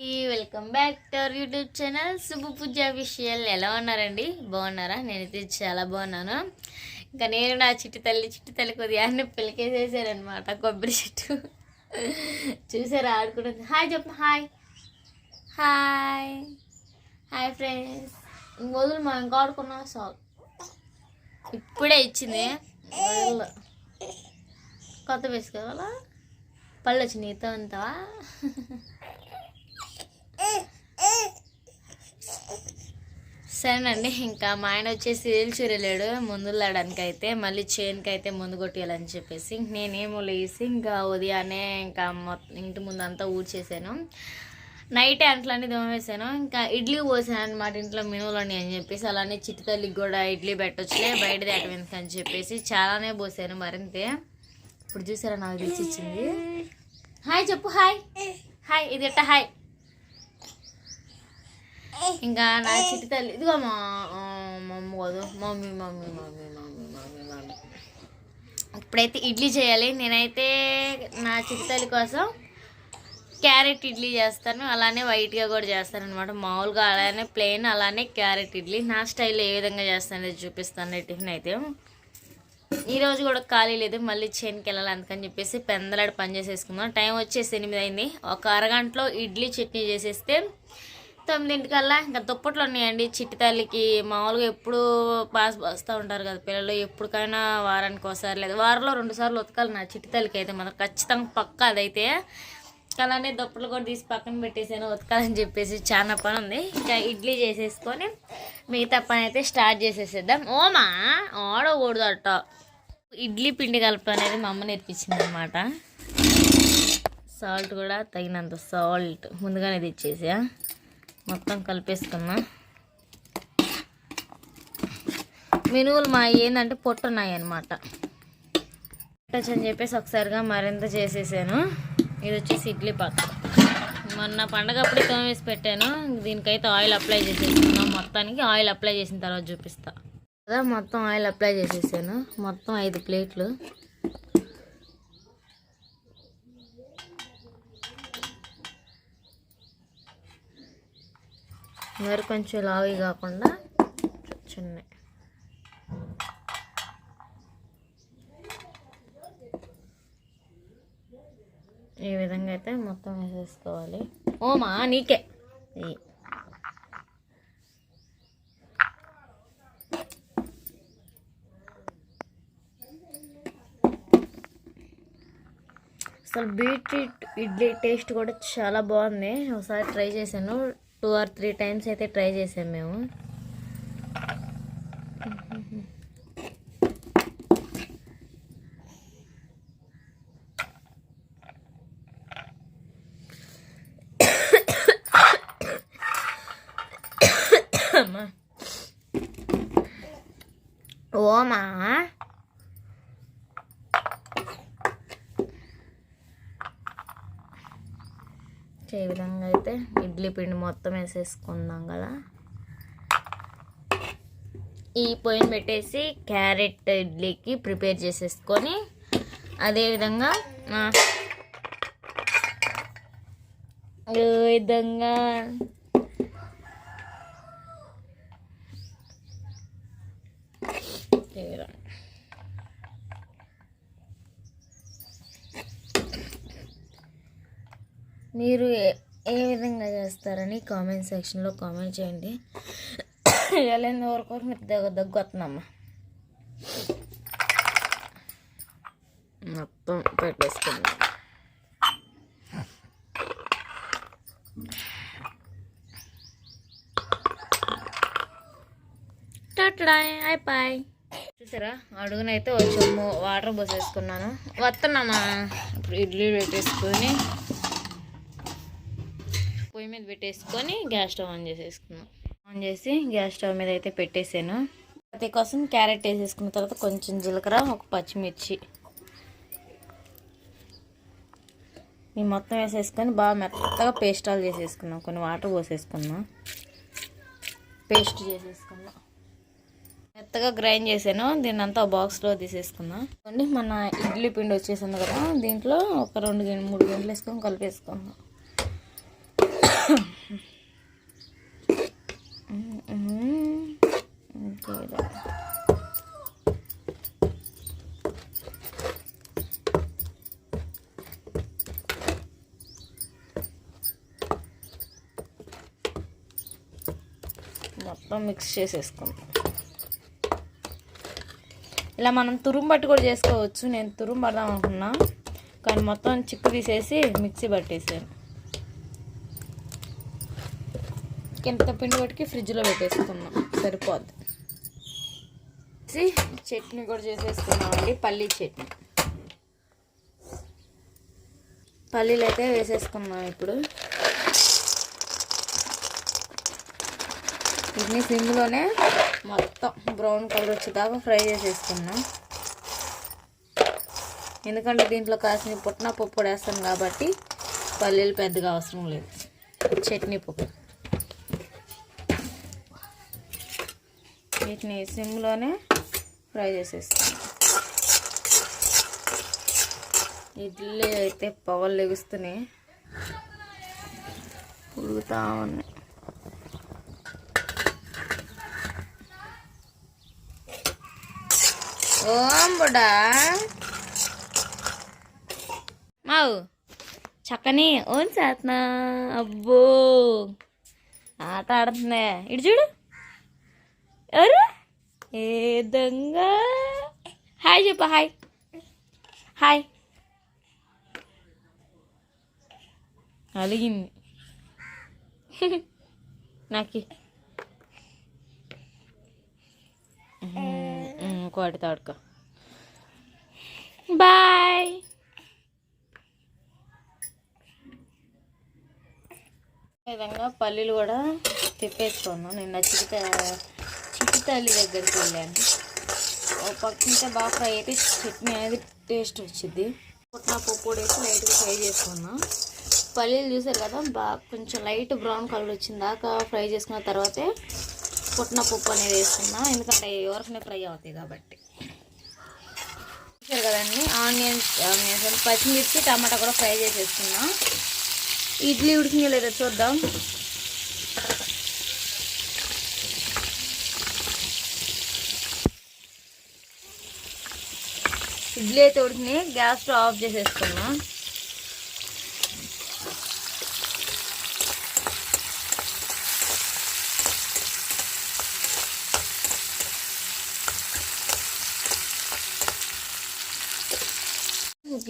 Welcome back to our YouTube channel. శుభ పూజ విషయాలు ఎలా ఉన్నారండి? బాగున్నారా? నేనైతే చాలా బాగున్నాను. ఇంకా నేను నా చిట్టి తల్లి చిట్టి తల్లి కొద్దిగా పిలికేసేసారనమాట కొబ్బరి చెట్టు. చూసారా? ఆడుకుంటుంది. హాయ్ చెప్పు హాయ్. హాయ్. Hi friends. వదులు మనం ఇంకా ఆడుకున్నాం సాల్. ఇప్పుడే ఇచ్చింది. కొత్త వేసుకోవాలా? పళ్ళు వచ్చినాయి నీతో అంతవా సరేనండి ఇంకా మా ఆయన వచ్చేసి రీల్స్ వెళ్ళాడు ముందులాడానికి అయితే మళ్ళీ చైన్కి అయితే ముందు కొట్టేయాలని చెప్పేసి నేనేమో లేసి ఇంకా ఉదయాన్నే ఇంకా మొత్తం ఇంటి ముందు అంతా ఊడ్చేసాను. నైట్ అంట్లన్నీ దోమేసాను ఇంకా ఇడ్లీ పోసాను అనమాట ఇంట్లో మినువులని అని చెప్పేసి అలానే చిట్టి తల్లికి కూడా ఇడ్లీ పెట్టొచ్చులే బయట దాటవేందుకు అని చెప్పేసి చాలానే పోసాను మరింతే. ఇప్పుడు చూసారా నాకు తెచ్చి ఇచ్చింది. హాయ్ చెప్పు హాయ్. హాయ్ ఇది హాయ్. ఇంకా నా చిట్టి తల్లి. ఇదిగో మా మమ్మీ కాదు. Mummy mummy mummy mummy mummy mummy. ఇప్పుడైతే ఇడ్లీ చేయాలి. నేనైతే నా చిట్టి తల్లి కోసం క్యారెట్ ఇడ్లీ చేస్తాను. అలానే వైట్గా కూడా చేస్తాను అనమాట మామూలుగా అలానే ప్లెయిన్ అలానే క్యారెట్ ఇడ్లీ. నా స్టైల్లో ఏ విధంగా చేస్తానో చూపిస్తాను టిఫిన్ అయితే. ఈ రోజు కూడా ఖాళీ లేదు. మళ్ళీ చేనుకి వెళ్ళాలి అందుకని చెప్పేసి పెందలాడి పని చేసేసుకుందాం. టైం వచ్చేసి ఎనిమిది అయింది. ఒక అరగంటలో ఇడ్లీ చట్నీ చేసేస్తే తొమ్మిదింటికల్లా ఇంకా దుప్పట్లు ఉన్నాయండి చిట్టి తల్లికి. మామూలుగా ఎప్పుడు పాస్ వస్తూ ఉంటారు కదా పిల్లలు ఎప్పటికైనా వారానికి ఒకసారి లేదు వారంలో రెండు సార్లు ఉతకాలి నా చిట్టి తల్లికి అయితే మాత్రం. ఖచ్చితంగా పక్క అదైతే. అలానే దుప్పట్లు కూడా తీసి పక్కన పెట్టేసాను ఉతకాలని చెప్పేసి చాలా పని ఉంది. ఇంకా ఇడ్లీ చేసేసుకొని మిగతా పని అయితే స్టార్ట్ చేసేసేద్దాం. ఓమా ఆడకూడదు అట్ట ఇడ్లీ పిండి కలపడం అనేది మా అమ్మ నేర్పించింది అనమాట సాల్ట్ కూడా తగినంత సాల్ట్ ముందుగానే తెచ్చేసా. మొత్తం కలిపేసుకున్నా మినువులు మా ఏంటంటే పొట్టున్నాయి అనమాట అని చెప్పేసి ఒకసారిగా మరింత చేసేసాను. ఇది వచ్చేసి ఇడ్లీ పాత్ర మొన్న పండగ అప్పుడే తోమేసి పెట్టాను. దీనికైతే ఆయిల్ అప్లై చేసేసుకున్నాం మొత్తానికి ఆయిల్ అప్లై చేసిన తర్వాత చూపిస్తా. కదా మొత్తం ఆయిల్ అప్లై చేసేసాను. మొత్తం ఐదు ప్లేట్లు. మరి కొంచెం లావి కాకుండా చిన్న ఈ విధంగా అయితే మొత్తం వేసేసుకోవాలి. ఓమా నీకే. అసలు బీట్రూట్ ఇడ్లీ టేస్ట్ కూడా చాలా బాగుంది. ఒకసారి ట్రై చేశాను. టూ ఆర్ త్రీ టైమ్స్ అయితే ట్రై చేసాం మేము అమ్మా ఓమా ఈ విధంగా అయితే ఇడ్లీ పిండి మొత్తం వేసేసుకుందాం కదా. ఈ పొయ్యిని పెట్టేసి క్యారెట్ ఇడ్లీకి ప్రిపేర్ చేసేసుకొని అదేవిధంగా ఆ, విధంగా ఈ విధంగా మీరు ఏ విధంగా చేస్తారని కామెంట్ సెక్షన్లో కామెంట్ చేయండి. వెళ్ళిన వరకు మీకు దగ్గ దగ్గు వస్తుందమ్మా. మొత్తం పెట్టేసుకుందాం. అయిపోయి చూసారా? అడుగునైతే కొంచెం వాటర్ పోసేసుకున్నాను. వస్తున్నామా? ఇప్పుడు ఇడ్లీ పెట్టేసుకొని పెట్టేసుకొని గ్యాస్ స్టవ్ ఆన్ చేసేసుకున్నాం. ఆన్ చేసి గ్యాస్ స్టవ్ మీద అయితే పెట్టేసాను. ప్రతి కోసం క్యారెట్ వేసేసుకున్న తర్వాత కొంచెం జీలకర్ర ఒక పచ్చిమిర్చి. ఈ మొత్తం వేసేసుకొని బాగా మెత్తగా పేస్టాలు చేసేసుకున్నాం. కొన్ని వాటర్ పోసేసుకున్నాం. పేస్ట్ చేసేసుకున్నాం. మెత్తగా గ్రైండ్ చేశాను దీన్ని అంతా బాక్స్లో తీసేసుకున్నాం. అండి మన ఇడ్లీ పిండి వచ్చేసింది కదా దీంట్లో ఒక రెండు మూడు గంటలు వేసుకొని కలిపేసుకున్నాం. Mm-hmm. మొత్తం మిక్స్ చేసేసుకుందాం. ఇలా మనం తురుము బట్టి కూడా చేసుకోవచ్చు. నేను తురుము పడదాం అనుకున్నా. కానీ మొత్తం చిక్కు తీసేసి మిక్సీ పట్టేసాను. కింద పిండి పట్టుకి ఫ్రిడ్జ్లో పెట్టేసుకున్నాం. సరిపోద్ది. చట్నీ కూడా చేసేసుకున్నామండి పల్లీ చట్నీ. పల్లీలు అయితే వేసేసుకున్నాం ఇప్పుడు. వీటిని సిమ్లోనే మొత్తం బ్రౌన్ కలర్ వచ్చేదాకా ఫ్రై చేసేసుకున్నాం. ఎందుకంటే దీంట్లో కాసిన పుట్టిన పప్పు వేస్తాం కాబట్టి పల్లీలు పెద్దగా అవసరం లేదు. చట్నీ పప్పు. వీటిని సిమ్లోనే ఫ్రై చేసేస్తాను ఇడ్లీ అయితే పవర్ లెగుస్తున్నాయి. ఉడుగుతా ఉన్నాయి. ఓం బుడా మావు చక్కని ఓన్ చేస్తున్నా అబ్బో ఆట ఆడుతుందే. ఇటు చూడు. ఎవరు ఏ విధంగా హాయ్ చెప్ప హాయ్. హాయ్. అలిగింది. నాకి. ఇంకోటి తాడుకో బాయ్. విధంగా పల్లీలు కూడా తిప్పేసుకున్నాను నేను నచ్చితే తల్లి దగ్గరికి వెళ్ళాను. ఓ పక్కింటే బాగా ఫ్రై అయితే చట్నీ అనేది టేస్ట్ వచ్చింది. పుట్టిన పప్పు కూడా వేసి లైట్గా ఫ్రై చేసుకున్నా. పల్లీలు చూసారు కదా బాగా కొంచెం లైట్ బ్రౌన్ కలర్ వచ్చిన దాకా ఫ్రై చేసుకున్న తర్వాతే పుట్టిన పప్పు అనేది వేసుకున్నా. ఎందుకంటే ఎవరికనే ఫ్రై అవుతాయి కాబట్టి. చూసారు కదండి ఆనియన్స్ ఆనియన్స్ పచ్చిమిర్చి టమాటా కూడా ఫ్రై చేసేసుకున్నా. ఇడ్లీ ఉడికిందో లేదో చూద్దాం. ఇడ్లీ అయితే ఉడికినాయి. గ్యాస్ స్టవ్ ఆఫ్ చేసేసుకున్నాం.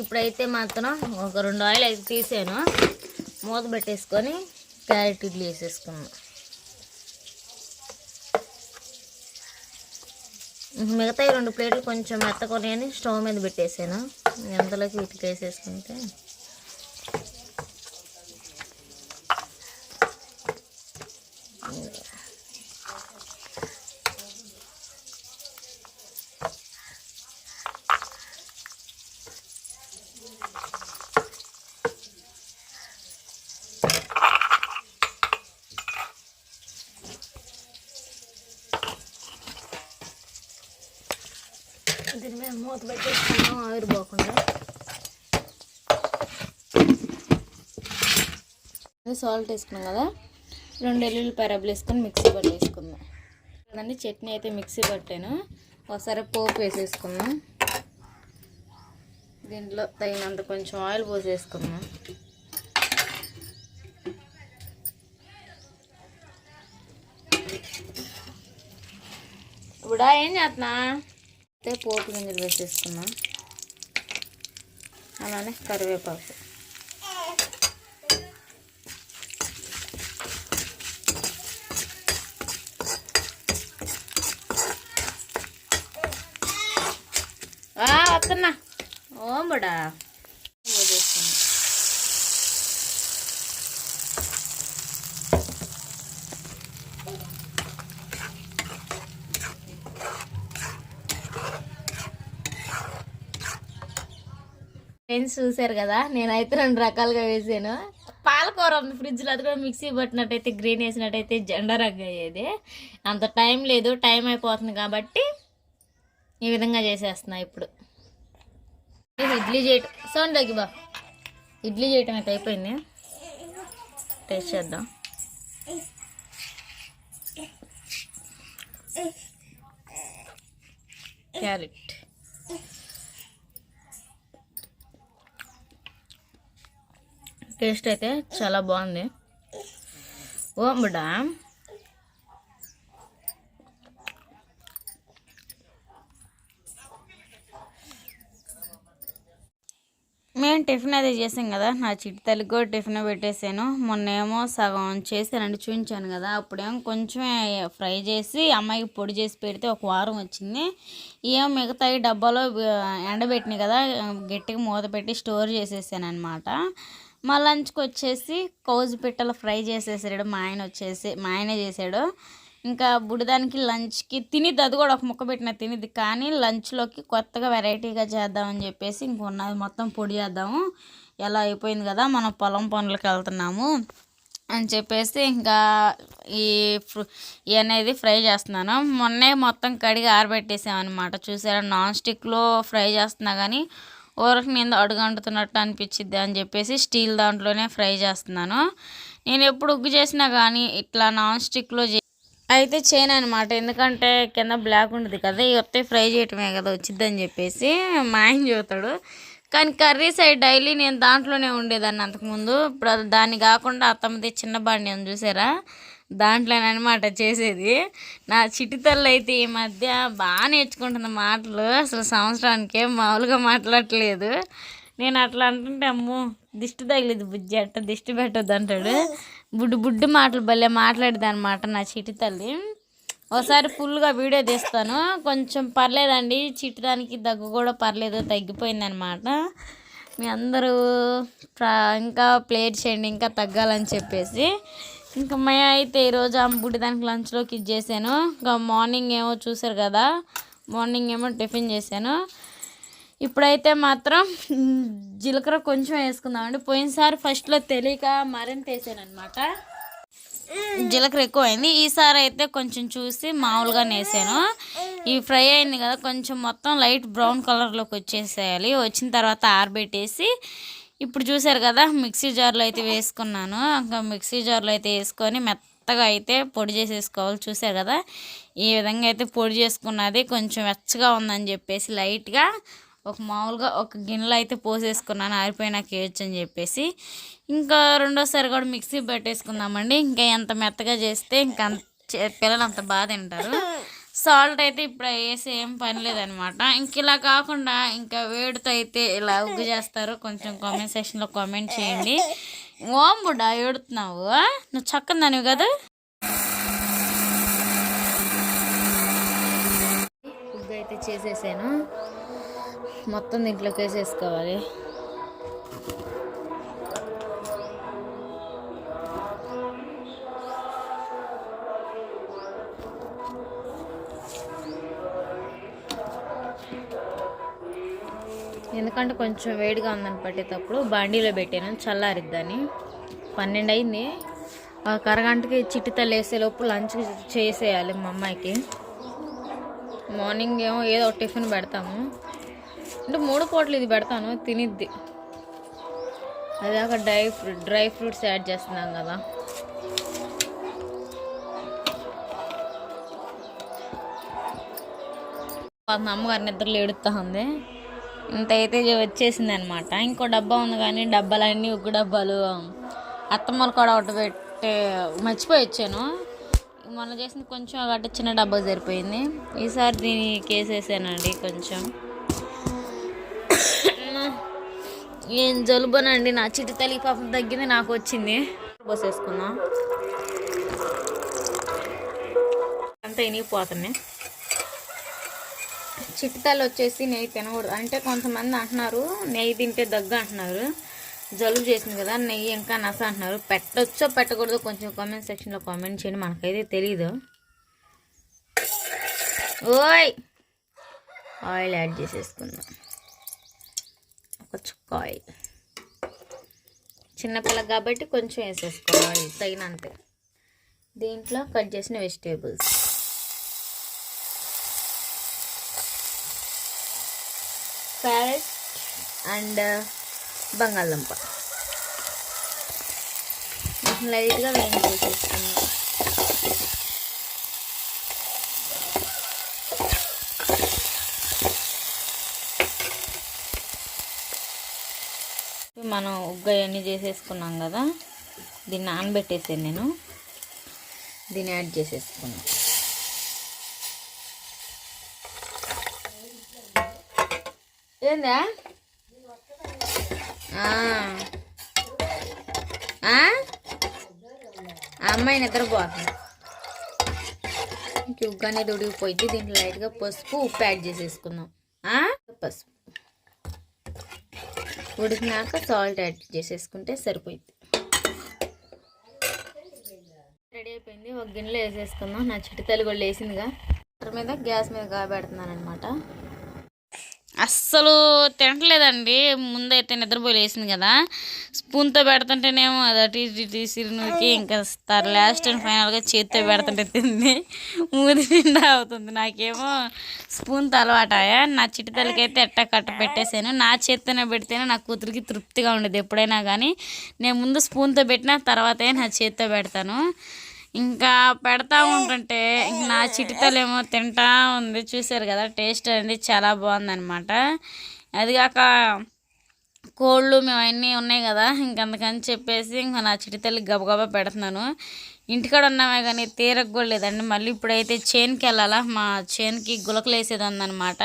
ఇప్పుడైతే మాత్రం ఒక రెండు ఆయిల్ అయితే తీసాను. మూత పెట్టేసుకొని క్యారెట్ ఇడ్లీ వేసేసుకున్నాను మిగతా రెండు ప్లేట్లు కొంచెం మెత్తకొని స్టవ్ మీద పెట్టేసాను. ఎంతలోకి వీటికి వేసేసుకుంటే దీని మీద మూత పెట్టేసుకున్నాం ఆవిరి పోకుండా సాల్ట్ వేసుకున్నాం కదా రెండు ఎల్లుల్లి పరబులు వేసుకొని మిక్సీ పట్టేసుకుందాం. కదండి చట్నీ అయితే మిక్సీ పట్టాను. ఒకసారి పోపు వేసేసుకున్నాం దీంట్లో తగినంత కొంచెం ఆయిల్ పోసేసుకున్నాం ఇప్పుడు ఏం చేస్తున్నా అయితే పోపు గింజలు వేసేసుకున్నాం అలానే కరివేపాకు. వస్తున్నా. ఓంబడా బడా వేసేసుకున్నా ఫ్రెండ్స్ చూసారు కదా నేనైతే రెండు రకాలుగా వేసాను. పాలకూర ఉంది ఫ్రిడ్జ్లో అది కూడా మిక్సీ పట్టినట్టయితే గ్రీన్ వేసినట్టయితే జెండా రగ్గు అయ్యేది. అంత టైం లేదు టైం అయిపోతుంది కాబట్టి ఈ విధంగా చేసేస్తున్నా ఇప్పుడు. ఇడ్లీ చేయటం సౌండ్ బా. ఇడ్లీ చేయటం అయితే అయిపోయింది. టేస్ట్ చేద్దాం. క్యారెట్ టేస్ట్ అయితే చాలా బాగుంది. ఓ బిడ్డా. మేము టిఫిన్ అదే చేసాం కదా నా చిట్టి తల్లికి కూడా టిఫిన్ పెట్టేసాను. మొన్నేమో సగం చేశానండి చూపించాను కదా అప్పుడేమో కొంచెం ఫ్రై చేసి అమ్మాయికి పొడి చేసి పెడితే ఒక వారం వచ్చింది. ఏమో మిగతా డబ్బాలో ఎండబెట్టినాయి కదా గట్టిగా మూత పెట్టి స్టోర్ చేసేసాను అనమాట మా లంచ్కి వచ్చేసి కౌజు పిట్టలు ఫ్రై చేసేసాడు. మా ఆయన వచ్చేసి మా ఆయనే చేశాడు ఇంకా బుడిదానికి లంచ్కి తినిద్ది అది కూడా ఒక ముక్క పెట్టిన తినిద్ది. కానీ లంచ్లోకి కొత్తగా వెరైటీగా చేద్దామని చెప్పేసి ఇంకొన్నది మొత్తం పొడి చేద్దాము. ఎలా అయిపోయింది కదా మనం పొలం పనులకు వెళ్తున్నాము అని చెప్పేసి ఇంకా ఈ ఫ్రూ ఈ అనేది ఫ్రై చేస్తున్నాను. మొన్నే మొత్తం కడిగి ఆరబెట్టేసామన్నమాట. చూసారా నాన్ స్టిక్లో ఫ్రై చేస్తున్నా కానీ ఊరకు నేను అడుగంటుతున్నట్టు అనిపించిద్ది అని చెప్పేసి స్టీల్ దాంట్లోనే ఫ్రై చేస్తున్నాను. నేను ఎప్పుడు ఉగ్గు చేసినా కానీ ఇట్లా నాన్ స్టిక్లో చే అయితే చేయను అనమాట ఎందుకంటే కింద బ్లాక్ ఉంటుంది కదా ఇవతే వస్తే ఫ్రై చేయటమే కదా వచ్చిద్దని చెప్పేసి మా ఆయన చూతాడు. కానీ కర్రీస్ అవి డైలీ నేను దాంట్లోనే ఉండేదాన్ని అంతకుముందు. ఇప్పుడు దాన్ని కాకుండా అత్తమ్మది చిన్న బండి అని చూసారా? దాంట్లోనమాట చేసేది. నా చిటితల్లు అయితే ఈ మధ్య బాగా నేర్చుకుంటుంది మాటలు. అసలు సంవత్సరానికే మామూలుగా మాట్లాడట్లేదు. నేను అట్లా అంటుంటే అమ్మో దిష్టి తగిలేదు బుజ్జి అట్ట దిష్టి పెట్టద్దు అంటాడు. బుడ్డు బుడ్డు మాటలు భలే మాట్లాడేది అనమాట నా చిటి తల్లి. ఒకసారి ఫుల్గా వీడియో తీస్తాను. కొంచెం పర్లేదండి చిటిదానికి దగ్గు కూడా పర్లేదు తగ్గిపోయిందనమాట. మీ అందరూ ఇంకా ప్లేట్ చేయండి ఇంకా తగ్గాలని చెప్పేసి. ఇంకా మే అయితే ఈరోజు ఆ బుడ్డిదానికి లంచ్లోకి ఇది చేశాను. ఇంకా మార్నింగ్ ఏమో చూసారు కదా మార్నింగ్ ఏమో టిఫిన్ చేశాను. ఇప్పుడైతే మాత్రం జీలకర్ర కొంచెం వేసుకుందామండి. పోయినసారి ఫస్ట్లో తెలియక మరింత వేసాను అనమాట జీలకర్ర ఎక్కువైంది. ఈసారి అయితే కొంచెం చూసి మామూలుగా వేసాను. ఈ ఫ్రై అయింది కదా కొంచెం మొత్తం లైట్ బ్రౌన్ కలర్లోకి వచ్చేసేయాలి. వచ్చిన తర్వాత ఆరబెట్టేసి ఇప్పుడు చూసారు కదా మిక్సీ జార్లో అయితే వేసుకున్నాను. ఇంకా మిక్సీ జార్లో అయితే వేసుకొని మెత్తగా అయితే పొడి చేసేసుకోవాలి. చూసారు కదా ఈ విధంగా అయితే పొడి చేసుకున్నది కొంచెం వెచ్చగా ఉందని చెప్పేసి లైట్గా ఒక మామూలుగా ఒక గిన్నెలో అయితే పోసేసుకున్నాను. ఆరిపోయినాక వేయచ్చు అని చెప్పేసి. ఇంకా రెండోసారి కూడా మిక్సీ పెట్టేసుకుందామండి. ఇంకా ఎంత మెత్తగా చేస్తే ఇంకా అంత చే- పిల్లలు అంత బాగా తింటారు. సాల్ట్ అయితే ఇప్పుడు వేసి ఏం పని లేదనమాట. ఇంక ఇలా కాకుండా ఇంకా వేడితో అయితే ఇలా ఉగ్గు చేస్తారు. కొంచెం కామెంట్ సెక్షన్లో కామెంట్ చేయండి. ఓం బుడ్డా ఏడుతున్నావు? నువ్వు చక్కదానివి కదా? ఉగ్గు అయితే చేసేసాను. మొత్తం దీంట్లోకి వేసేసుకోవాలి. ఎందుకంటే కొంచెం వేడిగా ఉందని పట్టేటప్పుడు బాండీలో పెట్టాను చల్లారిద్దని. పన్నెండు అయింది. ఆ కరగంటకి చిట్టి వేసేలోపు లంచ్ చేసేయాలి మా అమ్మాయికి. మార్నింగ్ ఏమో ఏదో ఒక టిఫిన్ పెడతాము. అంటే మూడు పూటలు ఇది పెడతాను తినిద్ది. అదాక dry fruit dry fruits add చేస్తున్నాం కదా. పాపం అమ్మగారి నిద్రలు ఉంది. ఇంత అయితే వచ్చేసింది అనమాట ఇంకో డబ్బా ఉంది కానీ డబ్బాలన్నీ ఉగ్గు డబ్బాలు. అత్తమ్మలు కూడా ఒకటి పెట్టే మర్చిపోయి వచ్చాను. మొన్న చేసింది కొంచెం గట్ట చిన్న డబ్బా సరిపోయింది. ఈసారి దీన్ని కేసేసానండి కొంచెం. ఏం జలుబునండి నా చిటి తల్లి పాపం తగ్గింది నాకు వచ్చింది. పోసేసుకుందాం అంతా ఇనిగిపోతున్నాయి. చిట్టాలు వచ్చేసి నెయ్యి తినకూడదు. అంటే కొంతమంది అంటున్నారు నెయ్యి తింటే దగ్గు అంటున్నారు. జలుబు చేసింది కదా నెయ్యి ఇంకా నస అంటున్నారు. పెట్టొచ్చో పెట్టకూడదో కొంచెం కామెంట్ సెక్షన్లో కామెంట్ చేయండి మనకైతే తెలీదు. ఓయ్! ఆయిల్ యాడ్ చేసేసుకుందాం. ఒక చుక్క ఆయిల్. చిన్నపిల్ల కాబట్టి కొంచెం వేసేసుకోవాలి తగినంతే. దీంట్లో కట్ చేసిన వెజిటేబుల్స్. క్యారెట్ అండ్ బంగాళదుంప. లైట్గా వేయించేసేసుకున్నాం మనం ఉగ్గ అన్నీ చేసేసుకున్నాం కదా దీన్ని నానబెట్టేసాను నేను. దీన్ని యాడ్ చేసేసుకున్నాను ఏందా? ఆ. అమ్మాయి నిద్రపోతుంది. పోతుంది ఉగ్గు అనేది ఉడిగిపోయింది దీంట్లో లైట్గా పసుపు ఉప్పు యాడ్ చేసేసుకుందాం పసుపు. ఉడికినాక సాల్ట్ యాడ్ చేసేసుకుంటే సరిపోయింది. రెడీ అయిపోయింది. ఒక గిన్నెలో వేసేసుకుందాం. నా చిట్టి తల్లి కూడా వేసిందిగా మీద గ్యాస్ మీద కాబెడుతున్నాను అనమాట అస్సలు తినట్లేదండి. ముందైతే నిద్రపోయి లేసింది కదా. స్పూన్తో పెడుతుంటేనేమో అది అటు ఇటు ఇటు ఇంకా లాస్ట్ అండ్ ఫైనల్గా చేతితో పెడుతుంటే తింది. మూది నిండా అవుతుంది. నాకేమో స్పూన్తో అలవాటాయా నా చిట్టి తల్లికైతే ఎట్టా కట్ట పెట్టేశాను. నా చేతితోనే పెడితేనే నా కూతురికి తృప్తిగా ఉండేది ఎప్పుడైనా కానీ నేను ముందు స్పూన్తో పెట్టిన తర్వాతే నా చేత్తో పెడతాను. ఇంకా పెడతా ఉంటుంటే ఇంక నా చిటితలేమో తింటా ఉంది. చూసారు కదా టేస్ట్ అనేది చాలా బాగుందనమాట అది కాక కోళ్ళు మేము అన్నీ ఉన్నాయి కదా ఇంక అందుకని చెప్పేసి ఇంకా నా చిటితల్లి గబగబా పెడుతున్నాను. ఇంటికాడ ఉన్నామే కానీ తీరగలేదండి లేదండి. మళ్ళీ ఇప్పుడైతే చేన్కి వెళ్ళాలా మా చేనుకి గులకలు వేసేది ఉందన్నమాట.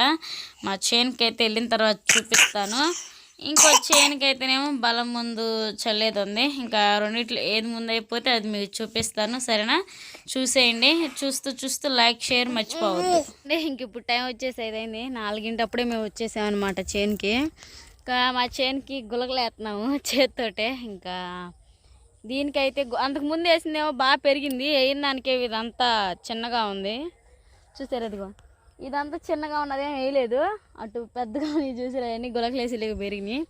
మా చేన్కి అయితే వెళ్ళిన తర్వాత చూపిస్తాను. ఇంకో చేనుకైతేనేమో బలం ముందు చల్లేది ఉంది ఇంకా రెండిట్లో ఏది ముందు అయిపోతే అది మీకు చూపిస్తాను సరేనా? చూసేయండి. చూస్తూ చూస్తూ లైక్ షేర్ మర్చిపోవద్దు. అంటే ఇంక ఇప్పుడు టైం వచ్చేసి ఏదైంది నాలుగింటప్పుడే మేము వచ్చేసామన్నమాట చేనుకి. ఇంకా మా చేనుకి గులగలేస్తున్నాము వేస్తున్నాము చేత్తోటే. ఇంకా దీనికైతే అంతకుముందు అంతకు ముందు వేసిందేమో బాగా పెరిగింది. వేయిన దానికే ఇదంతా చిన్నగా ఉంది. చూసారు అదిగో ఇదంతా చిన్నగా ఉన్నదేం వేయలేదు. అటు పెద్దగా చూసి చూసారు అవన్నీ లేక పెరిగినాయి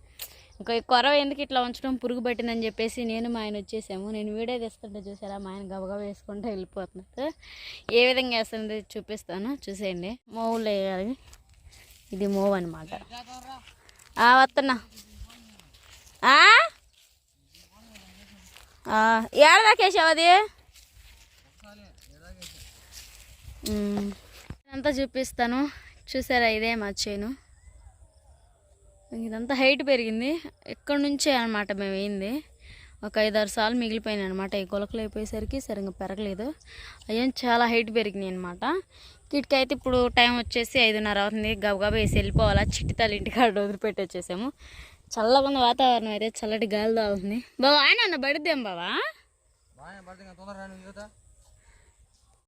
ఇంకా కొరవ ఎందుకు ఇట్లా ఉంచడం పురుగు పట్టిందని చెప్పేసి నేను మా ఆయన వచ్చేసాము. నేను వీడియో తెస్తుంటే చూసారా మా ఆయన గబగబా వేసుకుంటూ వెళ్ళిపోతున్నారు. ఏ విధంగా వేస్తుంది చూపిస్తాను. చూసేయండి. మోవులు వేయాలి. ఇది మోవ్ అనమాట వస్తున్నా ఏడదాకేసావు ఏడ దాకేసావు అది? అంతా చూపిస్తాను. చూసారా? ఇదే మా చేను. ఇదంతా హైట్ పెరిగింది. ఎక్కడి నుంచే అనమాట మేము వేయింది ఒక ఐదారు సార్లు మిగిలిపోయినాయి అనమాట ఈ కొలకలు అయిపోయేసరికి సరిగ్గా పెరగలేదు. అయ్యాం చాలా హైట్ పెరిగినాయి అనమాట వీటికైతే ఇప్పుడు టైం వచ్చేసి ఐదున్నర అవుతుంది. గబగబా వేసి వెళ్ళిపోవాలా. చిట్టితాలు ఇంటికాడ వదిలిపెట్టి వచ్చేసాము చల్లగా ఉన్న వాతావరణం అయితే చల్లటి గాలి తాగుతుంది. బాబా ఆయన అన్న పడిద్దాం బావా